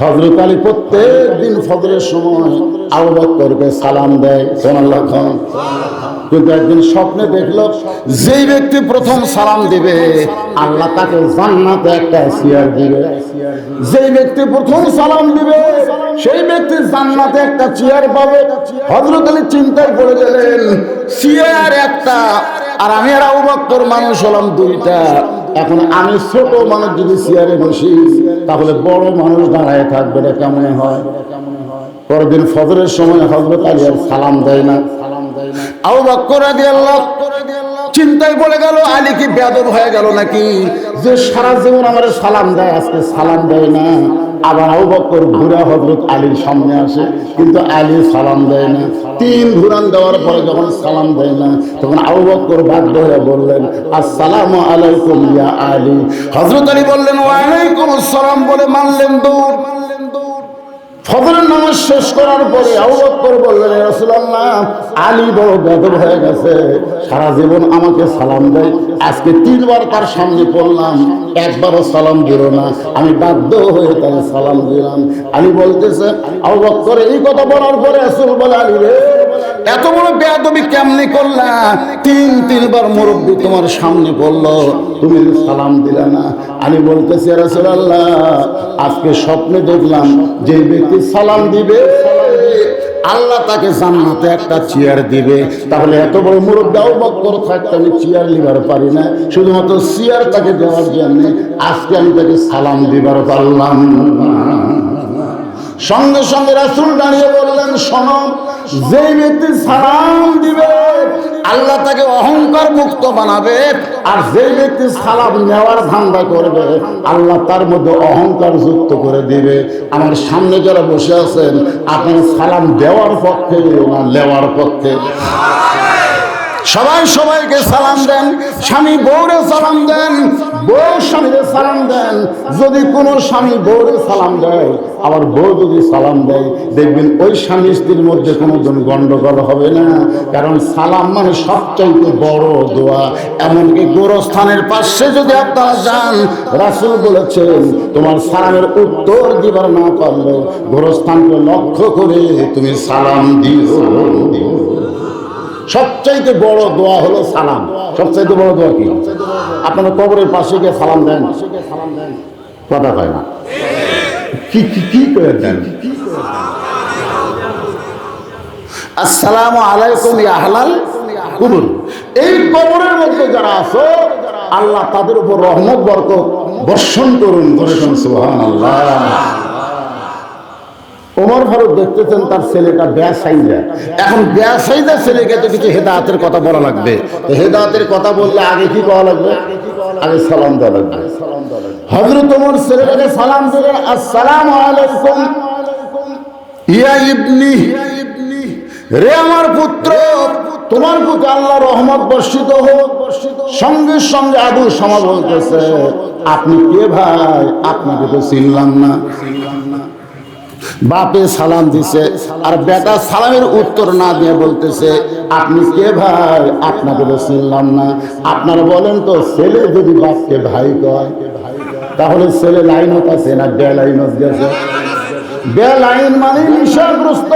হজরত আলী প্রত্যেক দিন ফজরের সময় আবু বকরকে সালাম দেয় সোনাল্লাহ খান। কিন্তু একদিন স্বপ্নে দেখল যেই ব্যক্তি প্রথম সালাম দিবে, আল্লাহ তাকে জান্নাতে একটা চেয়ার দিবে। যেই ব্যক্তি প্রথম সালাম দিবে, সেই ব্যক্তি জান্নাতে একটা চেয়ার পাবে। হজরত আলী চিন্তায় পড়ে গেলেন চেয়ার একটা, আর আমি আর আবু বকর মানুষ হলাম দুইটা। এখন আমি ছোট মানুষ যদি চেয়ারে বসি, তাহলে বড় মানুষ দাঁড়ায় থাকবে না, কেমন হয়? পরের দিন ফজরের সময় হজরত আলী আর সালাম দেয় না। আবু বকর রাদিয়াল্লাহু চিন্তায় পড়ে গেল, আলী কি বেদব হয়ে গেল নাকি? যে সারা জীবন আমার সালাম দেয়, আজকে সালাম দেয় না। আবার আবু বক্কর ঘুরা হজরত আলীর সামনে আসে, কিন্তু আলী সালাম দেয় না। তিন ঘুরান দেওয়ার পরে যখন সালাম দেয় না, তখন আবু বক্কর বাধ্য হয়ে বললেন, আসসালাম আলাইকুম ইয়া আলী। হজরত আলী বললেন, ওয়ালাইকুম আসসালাম বলে মানলেন দৌড়। ফজরের নামাজ শেষ করার পরে আবু করে বললেন "ইয়া রাসূলুল্লাহ, আলী বড় বেদব হয়ে গেছে। সারা জীবন আমাকে সালাম দেয়। আজকে তিনবার তার সামনে পড়লাম। একবারও সালাম দিল না। আমি বাধ্য হয়ে তাকে সালাম দিলাম। আলী বলতেছে, আবু করে এই কথা বলার পরে রাসূল বলে, আলী রে এত বড় বেয়াদবি কেমনি করলা? তিন, তিনবার মুরব্বী তোমার সামনে বলল, তুমি সালাম দিলে না। আমি বলতেছি রাসূলুল্লাহ, আজকে স্বপ্নে দেখলাম যে ব্যক্তি সালাম দিবে আল্লাহ তাকে জান্নাতে একটা চেয়ার দিবে। তাহলে এত বড় মুরব্বাও বক্কর থাকতে আমি চেয়ার নিবার পারি না। শুধুমাত্র চেয়ার তাকে দেওয়ার জন্য আজকে আমি তাকে সালাম দিবার পারলাম। সঙ্গে সঙ্গে রাসুল দাঁড়িয়ে বললেন সনম যে ব্যক্তি সালাম দিবে। আল্লাহ তাকে অহংকার মুক্ত বানাবে। আর যে ব্যক্তি সালাম নেওয়ার ধান্দা করবে আল্লাহ তার মধ্যে অহংকার যুক্ত করে দিবে। আমার সামনে যারা বসে আছেন আপনি সালাম দেওয়ার পক্ষে না নেওয়ার পক্ষে? সবাই সবাইকে সালাম দেন। স্বামী বউরে সালাম দেন, বউ স্বামীরে সালাম দেন। যদি কোনো স্বামী বউরে সালাম দেয়, আবার বউ যদি সালাম দেয়, দেখবেন ওই স্বামী স্ত্রীর মধ্যে কোনো দিন গন্ডগোল হবে না। কারণ সালাম মানে সবচাইতে বড় দোয়া। এমনকি গোরস্থানের পাশে যদি আপনারা যান, রাসুল বলেছেন, তোমার সালামের উত্তর দিবার না পারলে গোরস্থানকে লক্ষ্য করে তুমি সালাম দিও দিও। সবচাইতে বড় দোয়া হলো সালাম। সবচাইতে বড় দোয়া কি? আপনারা কবরের পাশে গিয়ে সালাম দেন। কথা হয় না। কি কি কি করে দেন? আসসালামু আলাইকুম ইয়া আহলাল কুবুর এই কবরের মধ্যে যারা আছো, আল্লাহ তাদের উপর রহমত, বরকত বর্ষণ করুন। করে সুবহানাল্লাহ। ওমর ফারুক দেখতেছেন তার ছেলেটা ব্যাসাইজা এখন ব্যাসাইজা ছেলেকে তো কিছু হেদায়তের কথা বলা লাগবে। তো কথা বললে আগে কি করা লাগবে? আগে সালাম দেওয়া লাগবে। হজরত ওমর ছেলেটাকে সালাম দিলেন, আসসালামু আলাইকুম। ইয়া ইবনি, রে আমার পুত্র, তোমার প্রতি আল্লাহ রহমত বর্ষিত হোক। সঙ্গে সঙ্গে আবু সমা বলতেছে, আপনি কে ভাই? আপনাকে তো চিনলাম না। বাপে সালাম দিছে, আর বেটা সালামের উত্তর না দিয়ে বলতেছে, আপনি কে ভাই? আপনাকে তো চিনলাম না। আপনারা বলেন তো, ছেলে যদি বাপকে ভাই কয়, তাহলে ছেলে লাইনত আছে না বে লাইনত গেছে বে লাইন মানে নিশাগ্রস্ত।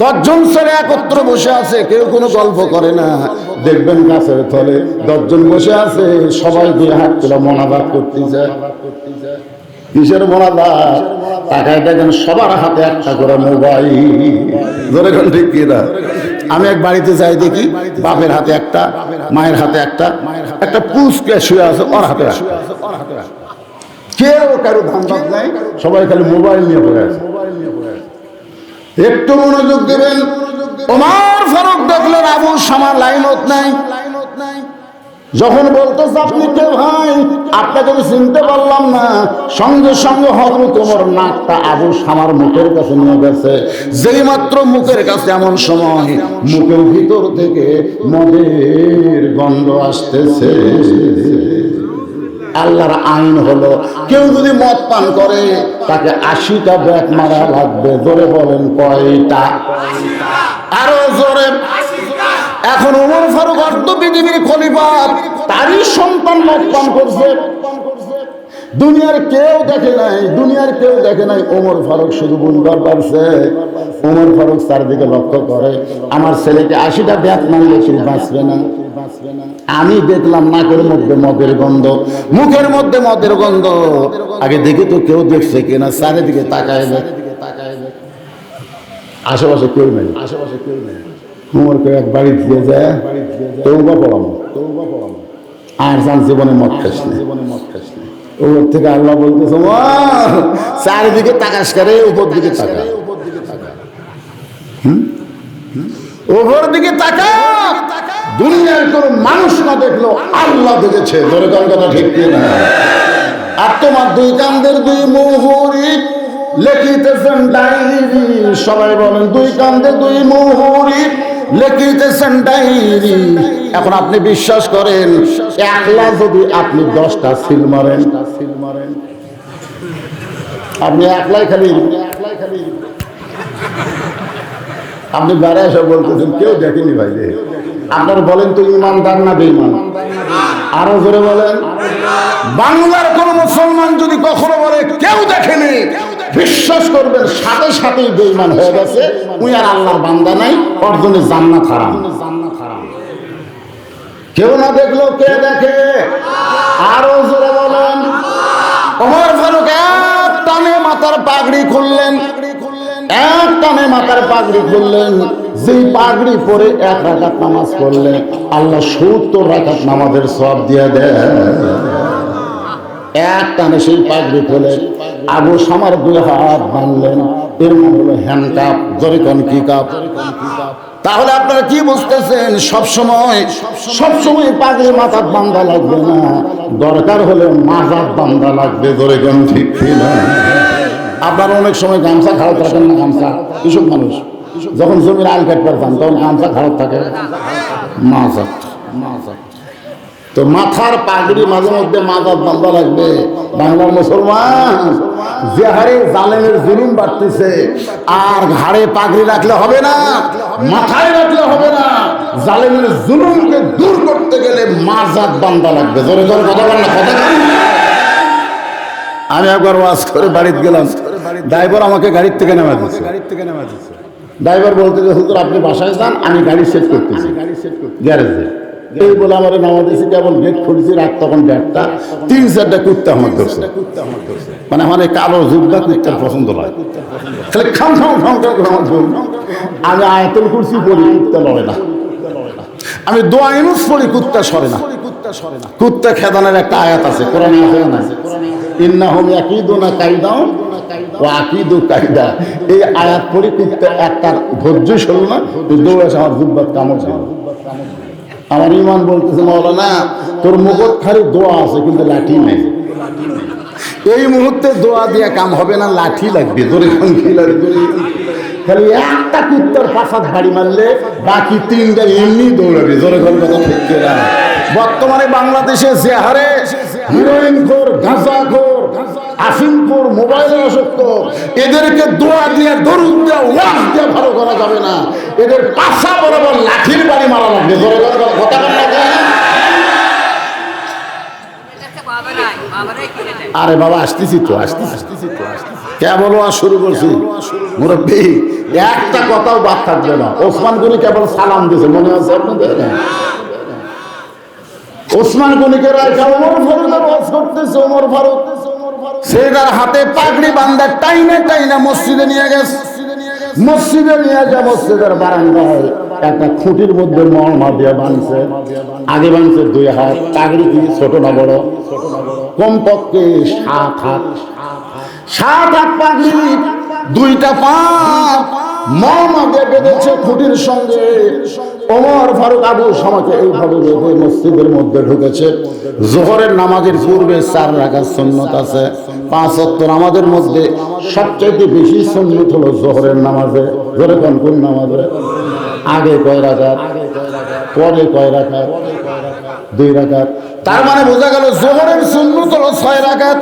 দশজন ছেলে একত্র বসে আছে, কেউ কোনো গল্প করে না। দেখবেন গাছের তলে দশজন বসে আছে, সবাই দিয়ে হাত তুলে মনাবাদ করতে যায় কিসের মোনাজাত? টাকায় দেখেন সবার হাতে একটা করে মোবাইল। ধরে কোন ঠিক কি আমি এক বাড়িতে যাই দেখি বাপের হাতে একটা মায়ের হাতে একটা একটা পুষকে শুয়ে আছে ওর হাতে। কেউ কারও ধান নাই সবাই খালি মোবাইল নিয়ে পড়ে আছে। একটু মনোযোগ দেবেন। ওমার ফারুক দেখলেন আবু সামার লাইনত নাই। যখন বলতেছে আপনি কে ভাই আপনাকে আমি চিনতে পারলাম না। সঙ্গে সঙ্গে হজরত তোমার নাকটা আবু সামার মুখের কাছে নিয়ে গেছে। যেই মাত্র মুখের কাছে এমন সময় মুখের ভিতর থেকে মদের গন্ধ আসতেছে। আল্লাহর আইন হলো কেউ যদি মদ পান করে তাকে আশিটা ব্যাগ মারা লাগবে। জোরে বলেন কয়টা? আরও জোরে। এখন উমর ফারুক অর্ধ পৃথিবীর খলিফা, তারই সন্তান মদ পান করছে। দুনিয়ার কেউ দেখে নাই, দুনিয়ার কেউ দেখে নাই ওমর ফারুক শুধু বুনবার পারছে ওমর ফারুক চারদিকে লক্ষ্য করে, আমার ছেলেকে আশিটা ব্যাট মারলে কেউ বাঁচবে না। আমি দেখলাম নাকের মধ্যে মদের গন্ধ, মুখের মধ্যে মদের গন্ধ। আগে দেখি তো কেউ দেখছে কিনা, চারিদিকে তাকায় দেখ। আশেপাশে কেউ নেই আশেপাশে কেউ নেই। উমরকে এক বাড়ি দিয়ে যায় তৌবা পড়ানো আর জীবনে মদ খাস থেকে আল্লাহ বলতেছে চারিদিকে তাকাস করে উপর দিকে তাকা। দিকে তাকা। দুনিয়ার কোন মানুষ না দেখল আল্লাহ দেখেছে। ধরে কোন কথা ঠিক না? আর তোমার দুই কান্দের দুই মুহুরি লেখিতেছেন ডায়েরি সবাই বলেন, দুই কান্দে দুই মুহুরি লেখিতেছেন ডায়েরি এখন আপনি বিশ্বাস করেন একলা যদি আপনি দশটা সিল মারেন। আপনি একলাই খালি একলাই খালি। আপনি এসে বলতেছেন, কেউ দেখেনি ভাই রে আপনার বলেন তো ইমানদার না বেঈমান? আরও জোরে বলেন। বাংলার কোন মুসলমান যদি কখনো বলে, কেউ দেখেনি বিশ্বাস করবেন, সাথে সাথেই বেঈমান হয়ে গেছে। উই আর আল্লাহর বান্দা নাই অর্জনে জান্নাত হারাম। কেউ না দেখল, কে দেখে? আরও জোরে বলেন। ওমর ফারুক এক টানে মাথার পাগড়ি খুললেন। এক টানে মাথার পাগড়ি খুললেন। যেই পাগড়ি পরে এক রাকাত নামাজ পড়লে আল্লাহ সত্তর রাকাত নামাজের সব দিয়ে দেয় এক টানে সেই পাগড়ি খুলে আবু সামার দুই হাত বানলেন। এর নাম হলো হ্যান্ড কাপ জরিকন কি কাপ তাহলে আপনারা কি বুঝতেছেন? সব সময় সব সময় পাগড়ি মাথার বান্ধা লাগবে না। দরকার হলে মাজার বান্ধা লাগবে জরিকন ঠিক না আপনারা অনেক সময় গামছা খারাপ থাকেন না, গামছা? কৃষক মানুষ। যখন জমির আল কাটবার যান তখন গামছা খারাপ থাকে। মাজা মাজা তো মাথার পাগড়ি মাঝে মধ্যে মাজার বান্ধা লাগবে। বাংলার মুসলমান যে হারে জালেমের জুলুম বাড়তেছে। আর ঘাড়ে পাগড়ি রাখলে হবে না, মাথায় রাখলে হবে না। জালেমের জুলুমকে দূর করতে গেলে মাজার বান্ধা লাগবে। জোরে জোরে কথা বল না, কথা। আমি একবার ওয়াজ করে বাড়িতে গেলাম। ড্রাইভার আমাকে গাড়ির থেকে নেমা দিচ্ছে গাড়ির থেকে নেমা দিচ্ছে ড্রাইভার বলতে হুজুর, আপনি বাসায় যান, আমি গাড়ি সেট করতেছি। গাড়ি সেট করতে গ্যারেজে। এই বলে আমার নামা দিয়েছি কেবল গেট খুলেছি, রাত তখন ব্যাগটা তিন চারটা কুত্তা আমার ধরছে। মানে আমার এই কালো জুব্বা কুত্তার পছন্দ নয়। খালি খাম খাম খাম খাম আমার আমি আয়তল কুরসি পড়ি, কুত্তা লড়ে না। আমি দোয়া ইনুস পড়ি, কুত্তা সরে না। কুত্তা খেদানের একটা আয়াত আছে, কোরআনে আছে ইন্না হোম ইয়াকিদুনা কাইদাও ও আকিদু কাইদা। এই আয়াত পড়ি কুত্তা একটা ধৈর্য সরল না দৌড়ে আমার জুব্বাত কামড় দিল আমার ইমান বলতেছে মৌলানা তোর মুখত খালি দোয়া আছে, কিন্তু লাঠি নেই। এই মুহূর্তে দোয়া দিয়ে কাম হবে না, লাঠি লাগবে লাগবে? খালি একটা কুত্তার পাশাত বাড়ি মারলে বাকি তিনটা এমনি দৌড়াবে জোরে কোন কথা বর্তমানে বাংলাদেশে যে হারে হিরোইন খোর গাঁজা খোর আফিম খোর মোবাইলে আসক্ত। এদেরকে দোয়া দিয়ে, দরুদ দিয়ে, ওয়াজ দিয়ে ভালো করা যাবে না। এদের পাশা বরাবর লাঠির বাড়ি মারা লাগবে? আরে বাবা, আসতেছি তো, আসতেছি কেবল ওয়াজ শুরু করছি। মুরব্বী, একটা কথাও বাদ থাকবে না। ওসমান কেবল সালাম দিয়েছে, মনে আছে আপনাদের? ওসমান ওয়াজ করতেছে, ওমর ফারুক। সে তার হাতে পাগড়ি বান্ধা টাইনে টাইনে মসজিদে নিয়ে গেছে। মসজিদে নিয়ে যা মসজিদের বারান্দায় একটা খুঁটির মধ্যে মর্মা দিয়ে বানছে। আগে বানছে দুই হাত, পাগড়ি কি ছোট না বড়? কমপক্ষে সাত হাত। সাত হাত পাগড়ি, দুইটা পা। মর্মা দিয়ে বেঁধেছে খুঁটির সঙ্গে। ওমর ফারুক আবু সমাকে এইভাবে বেঁধে মসজিদের মধ্যে ঢুকেছে। জোহরের নামাজের পূর্বে চার রাখার সন্ন্যত আছে। পাঁচ অত্তর আমাদের মধ্যে সবচাইতে বেশি সন্ন্যত হলো জোহরের নামাজে। জোরে কোন কোন নামাজে? আগে কয় রাখাত পরে কয় রাখাত দুই রাখাত তার মানে বোঝা গেল জোহরের সুন্নত হলো ছয় রাখাত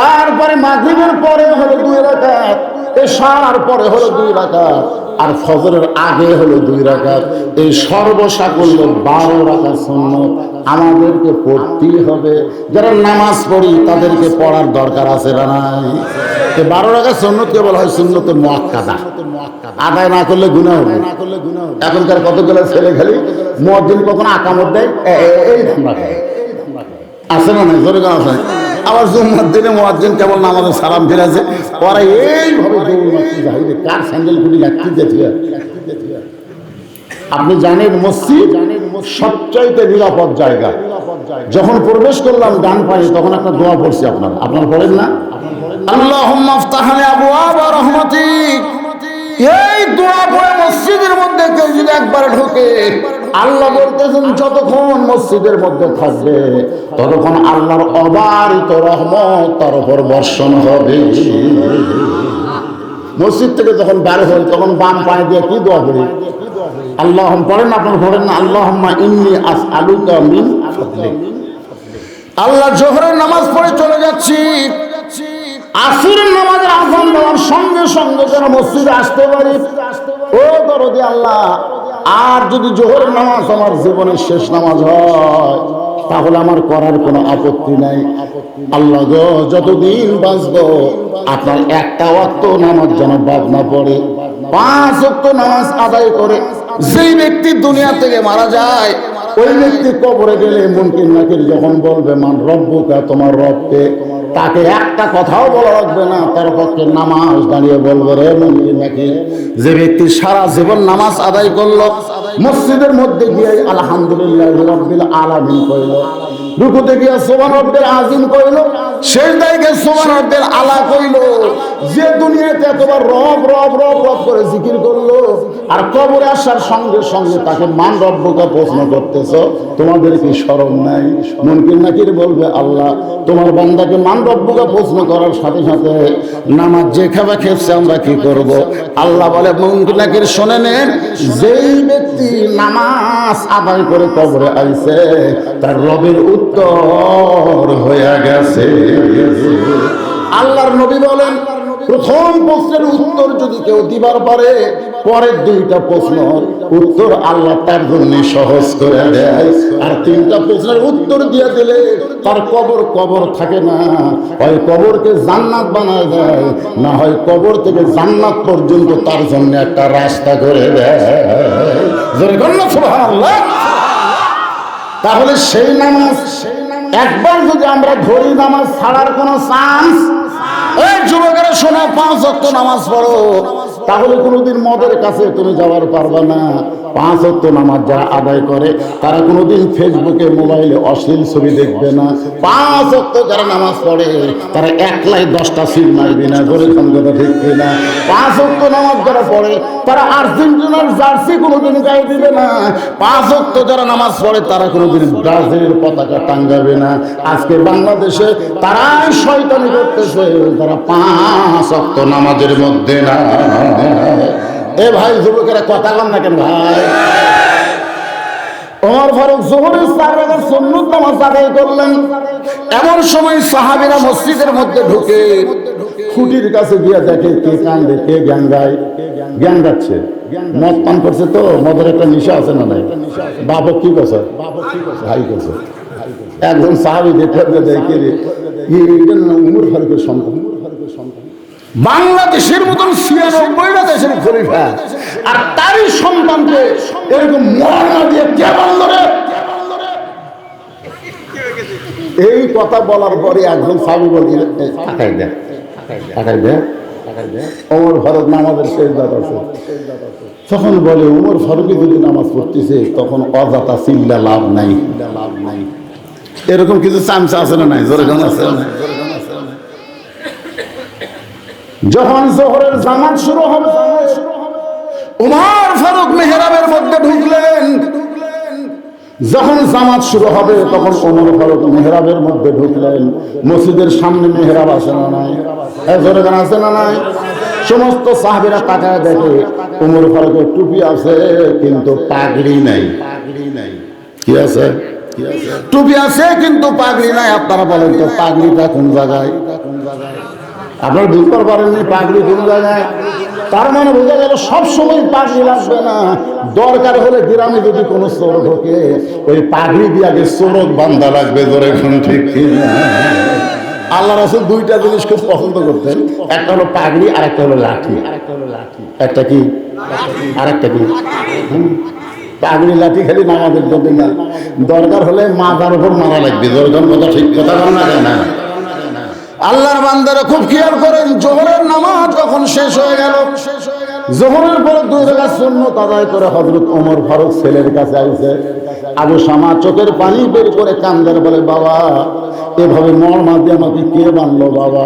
তারপরে মাগরিবের পরে হলো দুই রাকাত। এশার পরে হলো দুই রাকাত, আর ফজরের আগে হলো দুই রাকাত। এই সর্বসাকল্য বারো রাকাত সুন্নত আমাদেরকে পড়তেই হবে। যারা নামাজ পড়ি, তাদেরকে পড়ার দরকার আছে না নাই? বারো টাকা সন্ন্যতকে বলা হয়? সুন্নতে মোয়াক্কাদা আদায় না করলে গুণা হবে। এখনকার কতগুলো ছেলে খালি মসজিদ কখনো আকামত দেয়? এই ধান্দা আছে না নাই? জোরে গান আছে। আবার জুম্মার দিনে মোয়াজ্জিন কেবল নামাজের সালাম ফিরেছে ওরা এইভাবে দৌড় কার স্যান্ডেল খুঁটি লাগতে যেতে আপনি জানেন মসজিদ সবচাইতে নিরাপদ জায়গা। যখন প্রবেশ করলাম ডান পায়ে তখন একটা দোয়া পড়ছি আপনার। আপনার পড়েন না? এই দোয়া পড়ে মসজিদের মধ্যে কেউ যদি একবার ঢোকে আল্লাহ বলতেছেন, যতক্ষণ মসজিদের মধ্যে থাকবে, ততক্ষণ আল্লাহর অবারিত রহমত তার উপর বর্ষণ হবে। মসজিদ থেকে যখন বের হই, তখন বাম পায়ে দিয়ে কি দোয়া করি? আল্লাহ পড়েন আপনার, পড়েন না। আল্লাহ ইন্নি আস আলুকা মিন আল্লাহ জোহরের নামাজ পড়ে চলে যাচ্ছি। আসরের নামাজের আহ্বান দেওয়ার সঙ্গে সঙ্গে যেন মসজিদে আসতে পারি। ও দরদি আল্লাহ আর যদি জোহরের নামাজ আমার জীবনের শেষ নামাজ হয়, তাহলে আমার করার কোনো আপত্তি নাই। আল্লাহ যতদিন বাঁচবো, আপনার একটা ওয়াক্ত নামাজ যেন বাদ না পড়ে। পাঁচ ওয়াক্ত নামাজ আদায় করে যেই ব্যক্তি দুনিয়া থেকে মারা যায়, ওই ব্যক্তি কবরে গেলে মুনকিন নাকির যখন বলবে, মান রব্বুকা, তোমার রবকে তাকে একটা কথাও বলা লাগবে না, তার পক্ষে নামাজ দাঁড়িয়ে বলব রে মন্দির নাকি? যে ব্যক্তি সারা জীবন নামাজ আদায় করল, মসজিদের মধ্যে গিয়ে আলহামদুলিল্লাহ রব্বিল আলামিন কইল রুকুতে গিয়ে সোমান আজিম কইল, শেষ সোমান আলা কইল। যে দুনিয়াতে এতবার রব রব রব রব করে জিকির করল, আর কবরে আসার সঙ্গে সঙ্গে তাকে মান প্রশ্ন করতেছ, তোমাদের কি স্মরণ নাই? মুনকির নাকির বলবে, আল্লাহ, তোমার বান্দাকে মান রব্বকে প্রশ্ন করার সাথে সাথে নামাজ যে খাবা খেপছে আমরা কি করব? আল্লাহ বলে মুনকির নাকির শোনে নেন যেই ব্যক্তি নামাজ আদায় করে কবরে আইছে, তার রবের উত্তর হয়ে গেছে। আল্লাহর নবী বলেন, প্রথম প্রশ্নের উত্তর যদি কেউ দিবার পারে, পরের দুইটা প্রশ্ন উত্তর আল্লাহ তার জন্য সহজ করে দেয়। আর তিনটা প্রশ্নের উত্তর দিয়ে দিলে তার কবর কবর থাকে না। হয় কবরকে জান্নাত বানায় দেয়, না হয় কবর থেকে জান্নাত পর্যন্ত তার জন্য একটা রাস্তা করে দেয়। জোরে কন্যা তাহলে সেই নামাজ একবার যদি আমরা ধরি নামাজ ছাড়ার কোনো চান্স এই যুবকেরা শোনা, পাঁচ অক্ট নামাজ পড়ো। তাহলে কোনোদিন মদের কাছে তুমি যাওয়ার পারবে না। পাঁচ অক্ট নামাজ যারা আদায় করে, তারা কোনোদিন ফেসবুকে, মোবাইলে অশ্লীল ছবি দেখবে না। পাঁচ অক্ট যারা নামাজ পড়ে, তারা একলাই দশটা সিল মারবে না। ধরে কথা ঠিক না পাঁচ অক্ট নামাজ যারা পড়ে, তারা আর্জেন্টিনার জার্সি কোনোদিন গায়ে দিবে না। পাঁচ অক্ট যারা নামাজ পড়ে, তারা কোনোদিন ব্রাজিলের পতাকা টাঙ্গাবে না। আজকে বাংলাদেশে তারাই শয়তানি করতেছে তারা পাঁচ অক্ট নামাজের মধ্যে না। এ ভাই যুবকেরা কথা কন না কেন ভাই? ওমর ফারুক জোহরের রাকাত সুন্নত নামাজ আদায় করলেন। এমন সময় সাহাবীরা মসজিদের মধ্যে ঢুকে খুঁটির কাছে গিয়ে দেখে কে কান্দে, কে জ্ঞান গায় জ্ঞান গাচ্ছে মদ পান করছে তো, মদের একটা নিশা আছে না নাই? বাবক কি করছে? ভাই করছে। একজন সাহাবি দেখে দেখে রে এটা না উমর ফারুকের সন্তান। বাংলাদেশের মতন দেশের খলিফা। আর তারই সন্তানকে এরকম দিয়ে এই কথা বলার পরে একজন সাবি বলি ফারুক নামাজের শেষ তখন বলে উমর ফারুকই যদি নামাজ পড়তেছে, তখন অজাতা চিল্লা লাভ নাই। লাভ নাই এরকম কিছু চামচা আছে না নাই? জোরে আছে না যখন জোহরের জামাত শুরু হবে, উমর ফারুক মেহরাবের মধ্যে ঢুকলেন। যখন জামাত শুরু হবে, তখন ওমর ফারুক মেহরাবের মধ্যে ঢুকলেন। মসজিদের সামনে মেহরাব আছে না নাই? জোরে আছে না নাই? সমস্ত সাহাবিরা তাকায় দেখে, উমর ফারুকের টুপি আছে, কিন্তু পাগড়ি নাই। কি আছে? টুপি আছে, কিন্তু পাগড়ি নাই। আপনারা বলেন তো, পাগড়িটা কোন জায়গায়? আপনারা বুঝতে পারেননি পাগড়ি কোন জায়গায় তার মানে বোঝা গেল সবসময় পাগড়ি লাগবে না। দরকার হলে গ্রামে যদি কোনো চোর ঢোকে, ওই পাগড়ি দিয়ে আগে চোরক বান্ধা লাগবে ধরে এখন ঠিক আল্লাহ রাসুল দুইটা জিনিস খুব পছন্দ করতেন। একটা হলো পাগড়ি আর একটা হলো লাঠি। একটা কি? আর একটা কি পাগড়ি, লাঠি খালি নামাজের জন্য না। দরকার হলে মাথার উপর মারা লাগবে। দরকার কথা ঠিক কথা বল না। কেন আল্লাহর বান্দারা খুব খেয়াল করেন জোহরের নামাজ যখন শেষ হয়ে গেল? জোহরের পরে দুই রেখা শূন্য তাদাই করে হজরত ওমর ফারুক ছেলের কাছে আইছে। আবু শামা চোখের পানি বের করে কান্দার বলে বাবা এভাবে মর মাঝে আমাকে কে বানলো বাবা?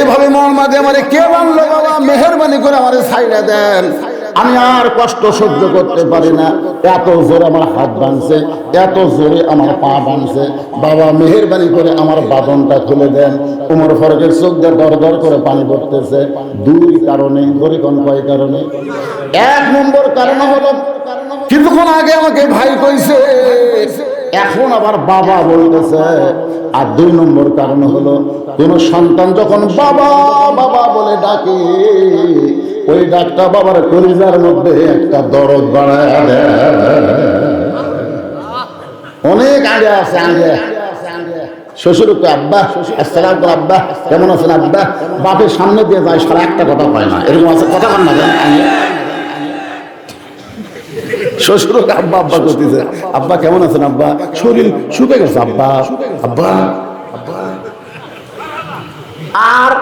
এভাবে মর মাঝে আমারে কে বানলো বাবা? মেহরবানি করে আমারে সাইডে দেন। আমি আর কষ্ট সহ্য করতে পারি না। এত জোরে আমার হাত বানছে এত জোরে আমার পা বানছে বাবা, মেহরবানি করে আমার বাদনটা খুলে দেন। উমর ফরকের চোখ দিয়ে দর দর করে পানি পড়তেছে। দুই কারণে গরিকন কয় কারণে। এক নম্বর কারণ হলো, কিছুক্ষণ আগে আমাকে ভাই কইছে, এখন আবার বাবা বলতেছে। আর দুই নম্বর কারণ হলো, কোন সন্তান যখন বাবা বাবা বলে ডাকে ওই ডাকটা বাবার কলিজার মধ্যে একটা দরদ বাড়ায়। অনেক আগে আছে আগে শ্বশুর তো আব্বা, আসসালাম আব্বা, কেমন আছেন, আব্বা? বাপের সামনে দিয়ে যায়, সারা একটা কথা পায় না। এরকম আছে, কথা বল না আব্বা আব্বা করতেছে। আব্বা, কেমন আছেন, আব্বা? শরীর শুকে গেছে আব্বা আব্বা। আর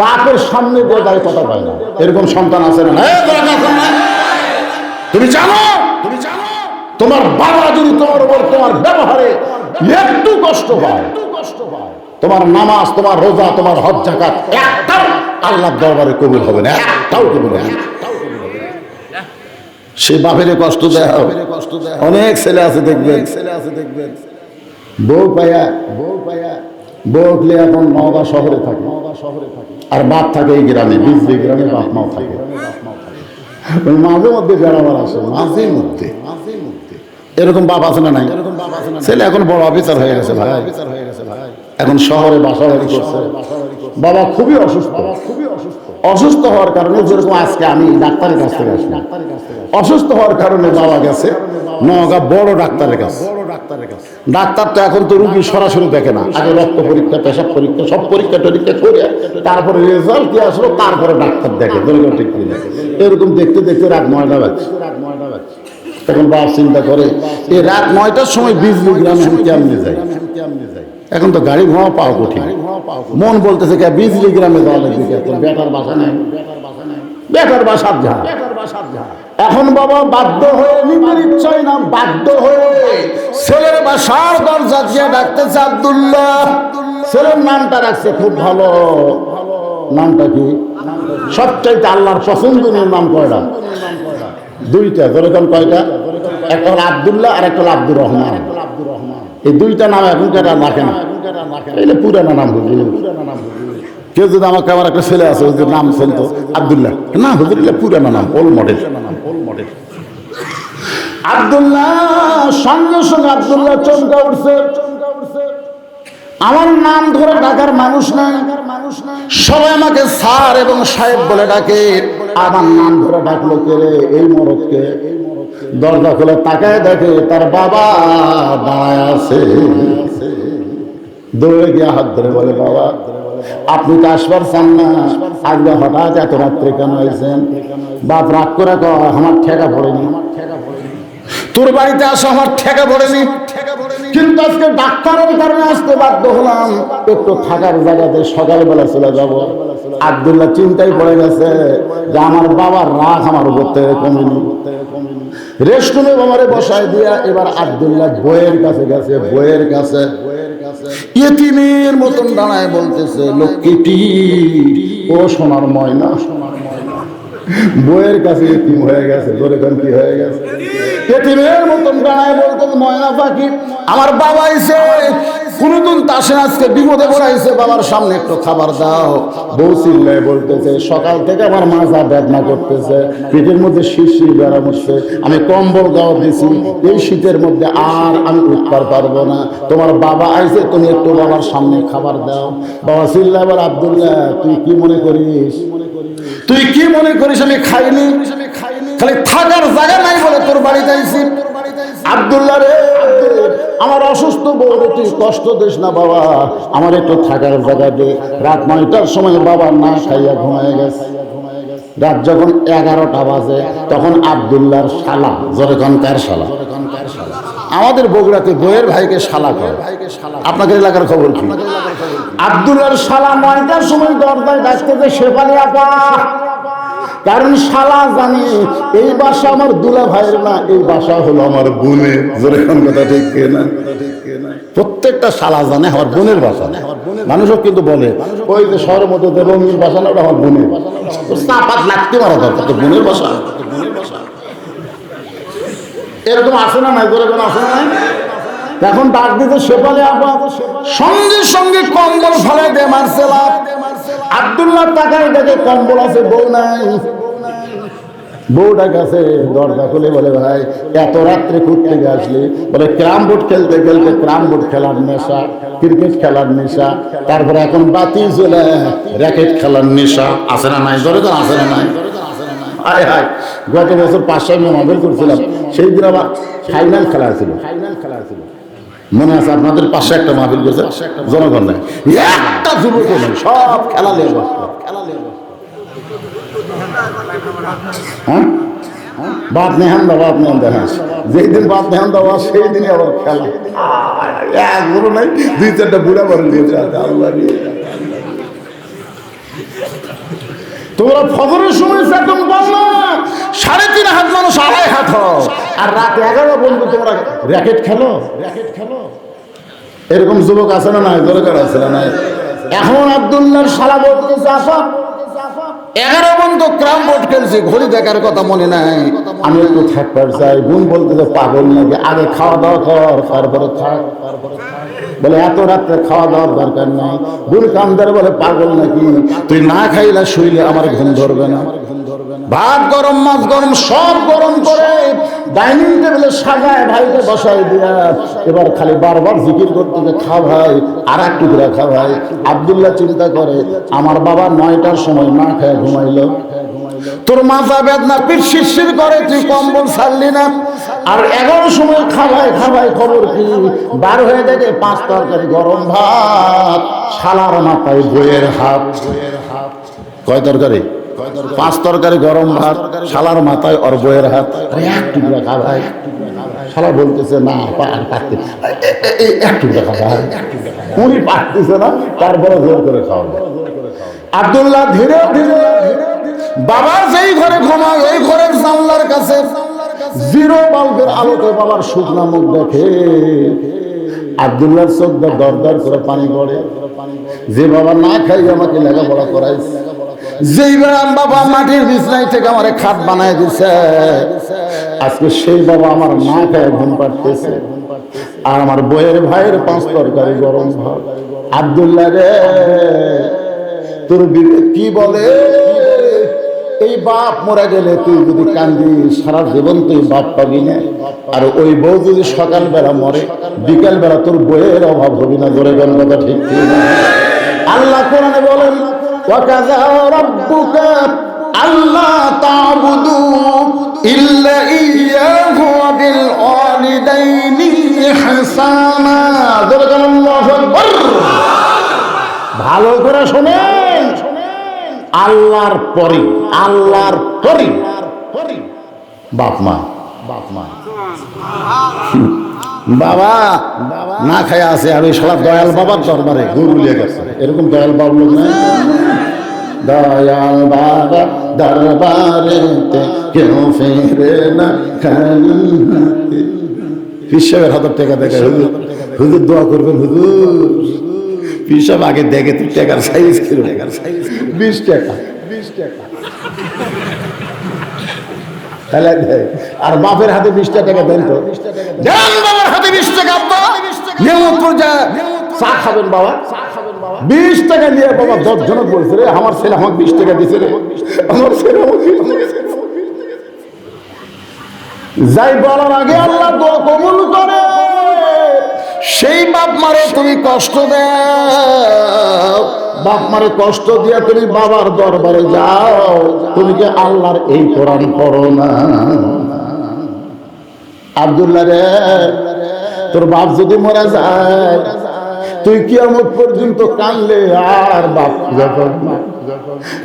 বাপের সামনে দিয়ে যায় কথা পায় না। এরকম সন্তান আছে না? তুমি জানো তুমি জানো, তোমার বাবা যদি তোমার উপর তোমার ব্যবহারে একটু কষ্ট পায়, তোমার নামাজ, তোমার রোজা, তোমার হজ জাকাত আল্লাহ দরবারে কবুল হবে না, একটাও কবুল হবে সে বাপের কষ্ট দেয় কষ্ট দেয় অনেক ছেলে আছে দেখবেন ছেলে আছে দেখবেন। বউ পায়া বউ পায়া বউ এখন নওদা শহরে থাকে। আর বাপ থাকে এই গ্রামে বিজলি গ্রামে বাপ মাও থাকে। মাঝে মধ্যে বেড়াবার আছে মাঝে মধ্যে। এরকম বাপ আছে না নাই? ছেলে এখন বড় অফিসার হয়ে গেছে ভাই। এখন শহরে বাসা বাড়ি করছে। বাবা খুবই অসুস্থ খুবই অসুস্থ। অসুস্থ হওয়ার কারণে যেরকম আজকে আমি ডাক্তারের কাছ থেকে আসলাম। অসুস্থ হওয়ার কারণে বাবা গেছে নগা বড় ডাক্তারের কাছে। ডাক্তার তো এখন তো রুগী সরাসরি দেখে না। আগে রক্ত পরীক্ষা, পেশাব পরীক্ষা, সব পরীক্ষা টরীক্ষা করে তারপরে রেজাল্ট কি আসলো, তারপরে ডাক্তার দেখে। এরকম দেখতে দেখতে রাত নয়টা বাজছে। তখন বাবা চিন্তা করে এই রাত নয়টার সময় বিজলি গ্রামে আমি কেমনে যাই? এখন তো গাড়ি ঘোড়া পাওয়া কঠিন। মন বলতেছে কে বিজলি গ্রামে যাওয়া লাগবে বেটার বাসা নেই। বেটার বাসার যা। এখন বাবা বাধ্য হয়ে নিজের ইচ্ছাই না বাধ্য হয়ে ছেলের বাসার দরজা দিয়ে ডাকতেছে আব্দুল্লাহ। ছেলের নামটা রাখছে খুব ভালো। নামটা কি? সবচাইতে আল্লাহর পছন্দনীয় নাম কয়টা? দুইটা। যেরকম কয়টা? একটা হলো আব্দুল্লাহ আর একটা হলো আব্দুর রহমান। এই দুইটা নাম এখনকার আর রাখে না। এটা নাম বুঝলি কেউ যদি আমার একটা ছেলে আছে ওদের নাম আব্দুল্লাহ। না হুজুর নাম ওল্ড মডেল আমার নাম ধরে ডাকার মানুষ নাই সবাই আমাকে স্যার এবং সাহেব বলে ডাকে। আমার নাম ধরে ডাকলো কে রে? এই মরদকে। দরজা খুলে তাকায় দেখে তার বাবা দাঁড়ায় আছে। দৌড়ে গিয়ে হাত ধরে বলে বাবা আপনি তো আসবার চান না। আজকে হঠাৎ এত রাত্রে কেন হয়েছেন বাপ রাগ করে কয়, আমার ঠেকা পড়েনি। তোর বাড়িতে আসা আমার ঠেকা পড়েনি। কিন্তু আজকে ডাক্তারের কারণে আসতে বাধ্য হলাম। একটু থাকার জায়গাতে সকালবেলা চলে যাব। আব্দুল্লাহ চিন্তায় পড়ে গেছে যে আমার বাবার রাগ আমার উপর থেকে কমেনি। রেস্টুমে বাবারে বসায় দিয়া এবার আব্দুল্লাহ বইয়ের কাছে গেছে, বইয়ের কাছে। ইয়েতিমের মতন দাঁড়ায় বলতেছে লক্ষ্মীটি ও সোনার ময়না সোনার ময়না। বইয়ের কাছে এতিম হয়ে গেছে ধরে কোন কি হয়ে গেছে? এতিমের মতন দাঁড়ায় বলতেন ময়না পাখি। আমার বাবা এসে, কোনদিন তাসে আজকে বিপদে পড়াইছে বাবার সামনে একটু খাবার দাও। বউ চিল্লায় বলতেছে, সকাল থেকে আমার মাজা বেদনা করতেছে, পেটের মধ্যে শিরশির বেড়া উঠছে, আমি কম্বল গাও দিছি, এই শীতের মধ্যে আর আমি উঠতে পারব না। তোমার বাবা আইছে, তুমি একটু বাবার সামনে খাবার দাও। বাবা চিল্লা এবার আবদুল্লাহ, তুই কি মনে করিস? তুই কি মনে করিস আমি খাইনি? খালি থাকার জায়গা নাই বলে তোর বাড়িতে আইছি। আব্দুল্লাহ রে আমার অসুস্থ বউ তুই কষ্ট দিস না বাবা। আমার একটু থাকার জায়গা দে। রাত নয়টার সময় বাবা না খাইয়া ঘুমায় গেছে। রাত যখন এগারোটা বাজে, তখন আবদুল্লাহর শালা যখন কার শালা? আমাদের বগুড়াতে বইয়ের ভাইকে শালা করে আপনাদের এলাকার খবর কি? আবদুল্লাহর শালা নয়টার সময় দরদায় দরজায় ডাকতেছে শেফালি আপা। কারণ শালা জানি এই বাসা আমার দুলা ভাইয়ের না এই বাসা হলো আমার বোনের। জোরে কোন কথা ঠিক না? প্রত্যেকটা শালা জানে আমার বোনের বাসা। মানুষও কিন্তু বলে ওই যে শহরের মধ্যে যে রঙিন বাসা না ওটা আমার বোনের চাপাত লাগতে মারা দরকার তো বোনের বাসা। এরকম আসে না নাই জোরে কোন আসে না নাই এখন ডাক দিতে সেপালে আপা সঙ্গে সঙ্গে কম্বল ফেলে দে মারসেলা। আব্দুল্লাহ টাকায় দেখে কম্বল আছে, বউ নাই। বউটা কাছে দরজা খুলে বলে, ভাই, এত রাত্রে ঘুরতে আসলি? বলে, ক্রাম বোর্ড খেলতে খেলতে ক্রাম বোর্ড খেলার নেশা, ক্রিকেট খেলার নেশা, তারপরে এখন বাতি চলে র্যাকেট খেলার নেশা। আছে না নাই? ধরে তো আছে না নাই? আয় হায়। গত বছর পাঁচশো আমি মডেল করছিলাম। সেই দিন আবার ফাইনাল খেলা ছিল। ফাইনাল খেলা ছিল। মনে আছে আপনাদের পাশে একটা মাহফিল করছে? জনগণ নাই। একটা যুবক নেই। সব খেলা লেগে খেলা হ্যাঁ? বাদ নেহান দা বাদ নেহান দা হ্যাঁ। যেই দিন বাদ নেহান দেওয়া সেই দিনই আবার খেলা। এক গুরু নাই দুই চারটা বুড়া বড় দিয়েছে আল্লাহ। তোমরা ফজরের সময় সেরকম বলল সাড়ে তিন হাত মানুষ আড়াই হাত হও আর রাত এগারো পর্যন্ত তোমরা র্যাকেট খেলো? র্যাকেট খেলো? এরকম যুবক আছে না নাই? দরকার আছে না নাই? এখন আব্দুল্লাহর শালা বলতেছে আসা এগারো পর্যন্ত ক্রাম বোর্ড খেলছি ঘড়ি দেখার কথা মনে নাই। আমি একটু থাকবার চাই বোন বলতে যে পাগল নাকি? আগে খাওয়া দাওয়া কর তারপরে থাক। বলে, এত রাত্রে খাওয়া দাওয়ার দরকার নাই। বোন কান্দার বলে, পাগল নাকি? তুই না খাইলে শুইলে আমার ঘুম ধরবে না। ভাত গরম, মাছ গরম, সব গরম করে ডাইনিং টেবিলে সাজায় ভাইকে বসাই দিয়া। এবার খালি বারবার জিকির করতে যে খা ভাই আর এক টুকরা খা ভাই। আবদুল্লাহ চিন্তা করে, আমার বাবা নয়টার সময় না খায় ঘুমাইলো। তোর মাথা বেদনা, পিঠ শিরশির করে, তুই কম্বল ছাড়লি না। আর এগারো সময় খাবাই খাবাই খবর কি? বার হয়ে দেখে পাঁচ তরকারি, গরম ভাত। শালার মাথায় বইয়ের হাত। কয় তরকারি? পাঁচ তরকারি, গরম ভাত। শালার মাথায় ওর বইয়ের হাত। আরে এক টুকরা খাবাই শালা বলতেছে, না পারতে এক টুকরা খাবাই উনি পারতেছে না, তারপরে জোর করে খাওয়া আব্দুল্লাহ ধীরে ধীরে বাবা যেই ঘরে ঘুমায় ওই ঘরের জানলার কাছে জিরো বাল্বের আলোতে বাবার শুকনা মুখ দেখে। আব্দুল্লাহর চোখ দিয়ে দরদর করে পানি পড়ে যে বাবা না খাই আমাকে লেখাপড়া করাইছে। যেই বেড়াম বাবা মাটির বিছনাই থেকে আমার খাট বানায় দিছে। আজকে সেই বাবা আমার না খায় ঘুম পাড়তেছে। আর আমার বইয়ের ভাইয়ের পাঁচ তরকারি গরম ভাত। আব্দুল্লাহ রে, তোর বিবেক কি বলে? এই বাপ মরে গেলে তুই যদি কান্দি, সারা জীবন তুই বাপ পাবি না। আর ওই বউ যদি সকালবেলা মরে, বিকালবেলা তোর বইয়ের অভাব হবি না, জোরে গান কথা ঠিক আল্লাহ কোরআনে বলেন আল্লাহ তা'বুদু ইল্লা ইয়্যাহু ওয়া বিল ওয়ালিদাইনি আল্লাহু আকবার। ভালো করে শোনেন। আল্লাহর পরে আল্লাহর পরে। বাপ মা বাপ মা। বাবা, না খায় আছে, আর ওই শালা দয়াল বাবার দরবারে গরু লিয়ে গেছে। এরকম দয়াল বাবা লোক নাই? দয়াল বাবা দরবারে কেউ ফেরে না। হিসাবের হাতের টেকা দেখে হুজুর দোয়া করবেন, হুজুর। পিসাব আগে দেখে তুই টাকার সাইজ কিলো টাকার সাইজ বিশ টাকা বিশ টাকা। তাহলে আর বাপের হাতে বিশ টাকা দেন তো। দেন। বাবার হাতে বিশ টাকা আব্বা। নেমতপুর যা। চা খাবেন বাবা। বিশ টাকা দিয়ে বাবা দশ জনক বলছে রে আমার ছেলে আমাকে বিশ টাকা দিছে রে। আমার ছেলে আমাকে 20 টাকা দিছে। যাই বলার আগে আল্লাহ কবুল করে। সেই বাপ মারে তুমি কষ্ট দাও। বাপ মারে কষ্ট দিয়ে তুমি বাবার দরবারে যাও। তুমি কি আল্লাহর এই কোরআন পড়ো না? আব্দুল্লাহ রে, তোর বাপ যদি মারা যায়, তুই কিয়ামত পর্যন্ত কানলে আর বাপ।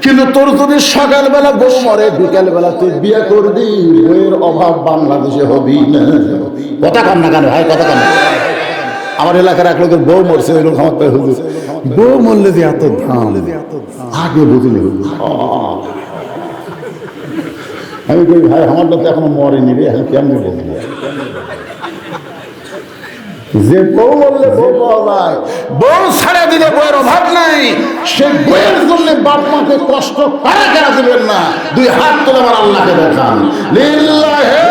কিন্তু তোর যদি সকালবেলা বউ মরে বিকাল বেলা তুই বিয়ে করবি বইয়ের অভাব বাংলাদেশে হবি না। কথা কান্না কেন ভাই, কথা কান্না। আমার এলাকার এক লোকের বউ মরছে, ওই লোক আমার হুজুর। বউ মরলে যে এত দাম? আগে বুঝলি আমি কই, ভাই আমারটা তো এখনও মরেনি রে এখন কেমনি বলব? যে বউ বললে বউ পাওয়া যায়, বউ ছাড়া দিলে বউয়ের অভাব নাই। সে বউয়ের জন্য বাপ মাকে কষ্ট কারা দিবেন না? দুই হাত তুলে আমার আল্লাহকে দেখান। লিল্লাহে